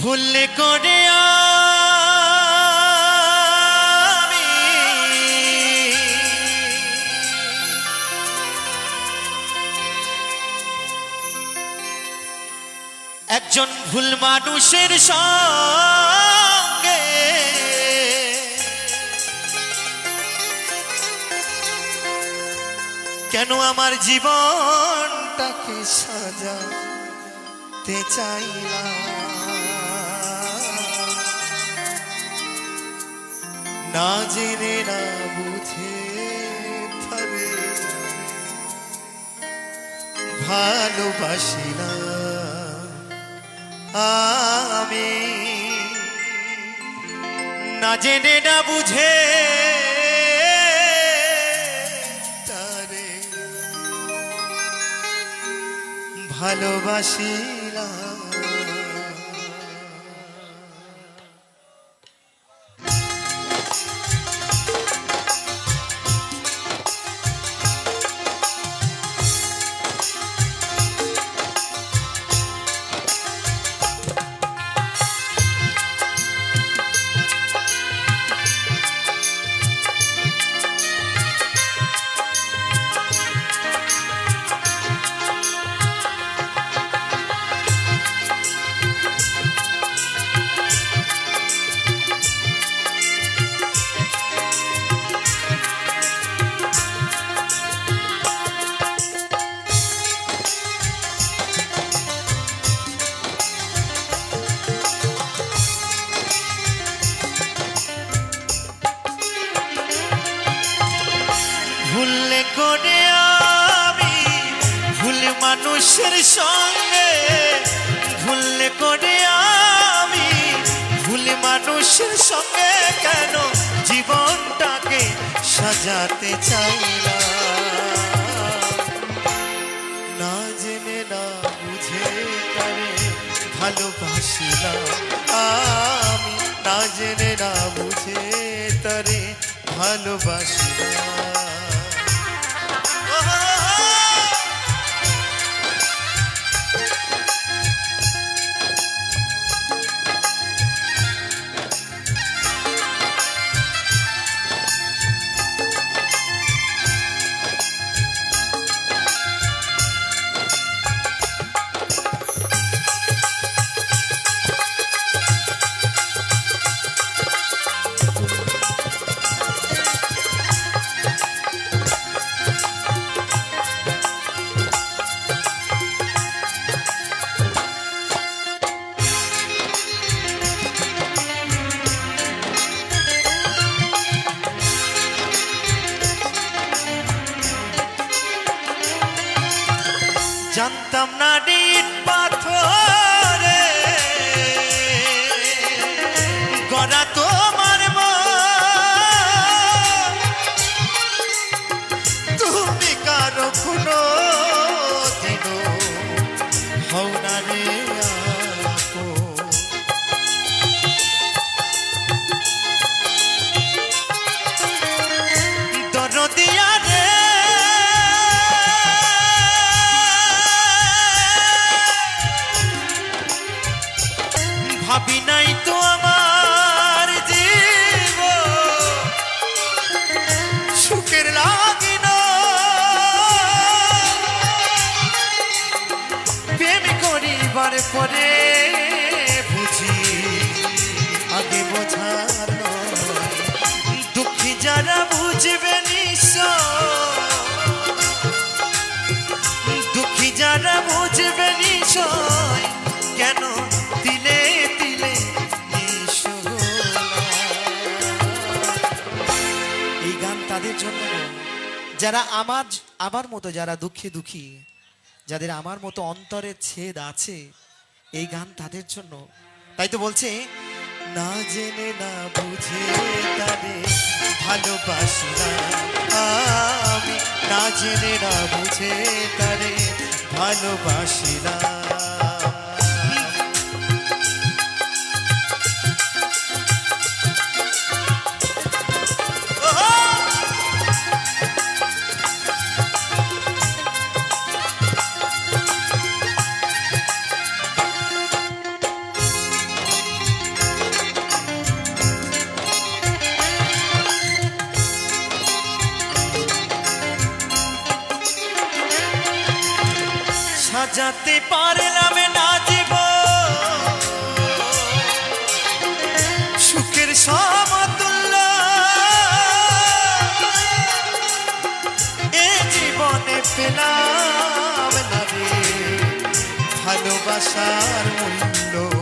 ভুল করে আমি। একজন ভুল মানুষের সঙ্গে কেন আমার জীবনটাকে সাজাতে চাইলাম না জেনে না বুঝে তবে ভালোবাসি না আমি। না জেনে না বুঝে তারে। ভালোবাসি না ভুললে করে আমি ভুল মানুষের সঙ্গে ভুললে করে আমি ভুল মানুষের সঙ্গে কেন জীবনটাকে সাজাতে চাইলাম? না জেনে, না বুঝে তারে ভালোবাসিলাম আমি? না জেনে, না বুঝে তারে ভালোবাসিলাম। জানতাম না ডিট পাথরে। পরে বুঝি আগে বোঝার দুঃখী যারা বুঝবে নিশ্চয়। দুঃখী যারা বুঝবে নিশ্চয়, কেন দিলে দিলে এই গান তাদের জন্য যারা আমার আমার মতো, যারা দুঃখী দুঃখী, যাদের আমার মতো অন্তরে ছেদ আছে এই গান তাদের জন্য। তাই তো বলছে, না জেনে না বুঝে তাদের ভালোবাসি না আমি। না জেনে না বুঝে তারে ভালোবাসি না সাজাতে পারলাম না জীব সুখের সমতুল্য এ জীবনে পেলাম না রে ভালোবাসার মূল্য।